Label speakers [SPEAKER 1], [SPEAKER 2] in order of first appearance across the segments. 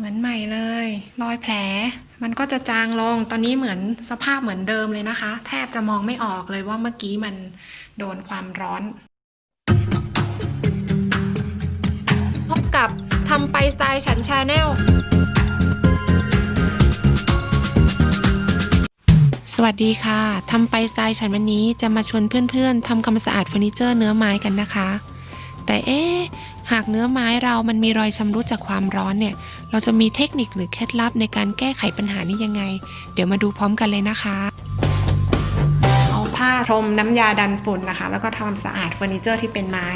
[SPEAKER 1] เหมือนใหม่เลย รอยแผล มันก็จะจางลง ตอนนี้เหมือนสภาพเหมือนเดิมเลยนะคะ แทบจะมองไม่ออกเลยว่าเมื่อกี้มันโดนความร้อน พบกับทำไปสไตล์ฉันชาแนล สวัสดีค่ะ ทำไปสไตล์ฉันวันนี้จะมาชวนเพื่อนๆทำความสะอาดเฟอร์นิเจอร์เนื้อไม้กันนะคะ แต่เอ๊ะหากเนื้อไม้เรามันมีรอยชำรุดจากความร้อนเนี่ย เราจะมีเทคนิคหรือเคล็ดลับในการแก้ไขปัญหานี้ยังไง เดี๋ยวมาดูพร้อมกันเลยนะคะ เอาผ้าพรมน้ำยาดันฝุ่นนะคะ แล้วก็ทำความสะอาดเฟอร์นิเจอร์ที่เป็นไม้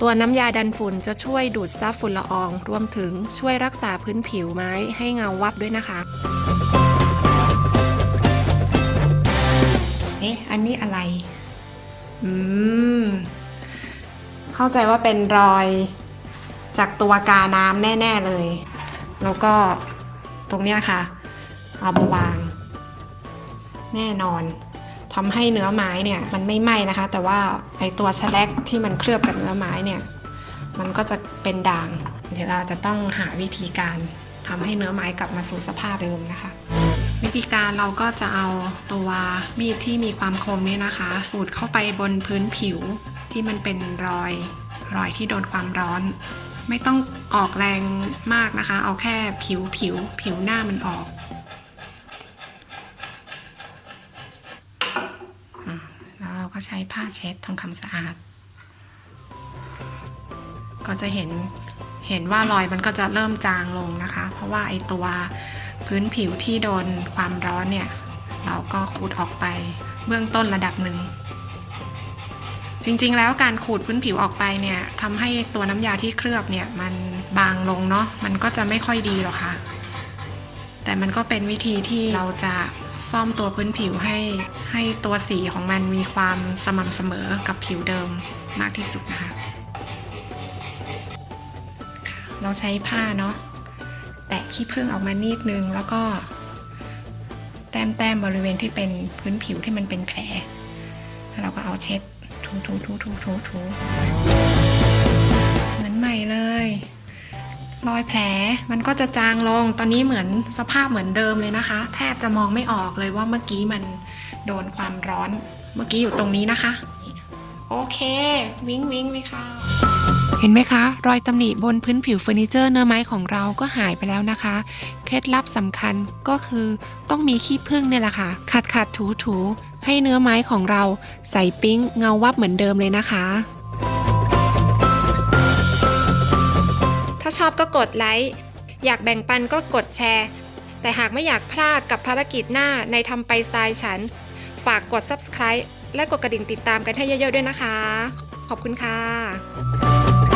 [SPEAKER 1] ตัวน้ำยาดันฝุ่นจะช่วยดูดซับฝุ่นละออง รวมถึงช่วยรักษาพื้นผิวไม้ให้เงาวับด้วยนะคะเอ๊ะอันนี้อะไร อืม เข้าใจว่าเป็นรอยจากตัวกาน้ำแน่ ๆเลย แล้วก็ตรงเนี้ยค่ะ เอามาวาง แน่นอนทำให้เนื้อไม้เนี่ยมันไม่ไหม้นะคะ แต่ว่าไอตัวแฉลกที่มันเคลือบกับเนื้อไม้เนี่ยมันก็จะเป็นด่าง เดี๋ยวเราจะต้องหาวิธีการทำให้เนื้อไม้กลับมาสู่สภาพเดิมนะคะ วิธีการเราก็จะเอาตัวมีดที่มีความคมนี่นะคะขูดเข้าไปบนพื้นผิวที่มันเป็นรอยรอยที่โดนความร้อน ไม่ต้องออกแรงมากนะคะ เอาแค่ผิวผิวผิวหน้ามันออกแล้วเราก็ใช้ผ้าเช็ดทำความสะอาด ก็จะเห็นเห็นว่ารอยมันก็จะเริ่มจางลงนะคะ เพราะว่าไอตัว พื้นผิวที่โดนความร้อนเนี่ย เราก็ขูดออกไปเบื้องต้นระดับหนึ่ง จริงๆแล้วการขูดพื้นผิวออกไปเนี่ยทำให้ตัวน้ำยาที่เคลือบเนี่ยมันบางลงเนาะมันก็จะไม่ค่อยดีหรอกค่ะ แต่มันก็เป็นวิธีที่เราจะซ่อมตัวพื้นผิวให้ให้ตัวสีของมันมีความสม่ำเสมอกับผิวเดิมมากที่สุดนะคะ เราใช้ผ้าเนาะ แตะขี้ผึ้งออกมานิดนึง แล้วก็แต้มแต้มๆบริเวณที่เป็นพื้นผิวที่มันเป็นแผลแล้วเราก็เอาเช็ดถูถูถูถูถูถูเหมือนใหม่เลยรอยแผลมันก็จะจางลง ตอนนี้เหมือนสภาพเหมือนเดิมเลยนะคะ แทบจะมองไม่ออกเลยว่าเมื่อกี้มันโดนความร้อน เมื่อกี้อยู่ตรงนี้นะคะ โอเค วิ้งวิ้งเลยค่ะ เห็นไหมคะ รอยตำหนิบนพื้นผิวเฟอร์นิเจอร์เนื้อไม้ของเราก็หายไปแล้วนะคะ เคล็ดลับสำคัญก็คือต้องมีขี้ผึ้งเนี่ยแหละค่ะ ขัดขัดถูถูให้เนื้อไม้ของเราใสปิ๊งเงาวับเหมือนเดิมเลยนะคะ ถ้าชอบก็กดไลค์อยากแบ่งปันก็กดแชร์ แต่หากไม่อยากพลาดกับภารกิจหน้าในทำไปสไตล์ฉัน ฝากกด subscribe และกดกระดิ่งติดตามกันให้เยอะๆด้วยนะคะ ขอบคุณค่ะ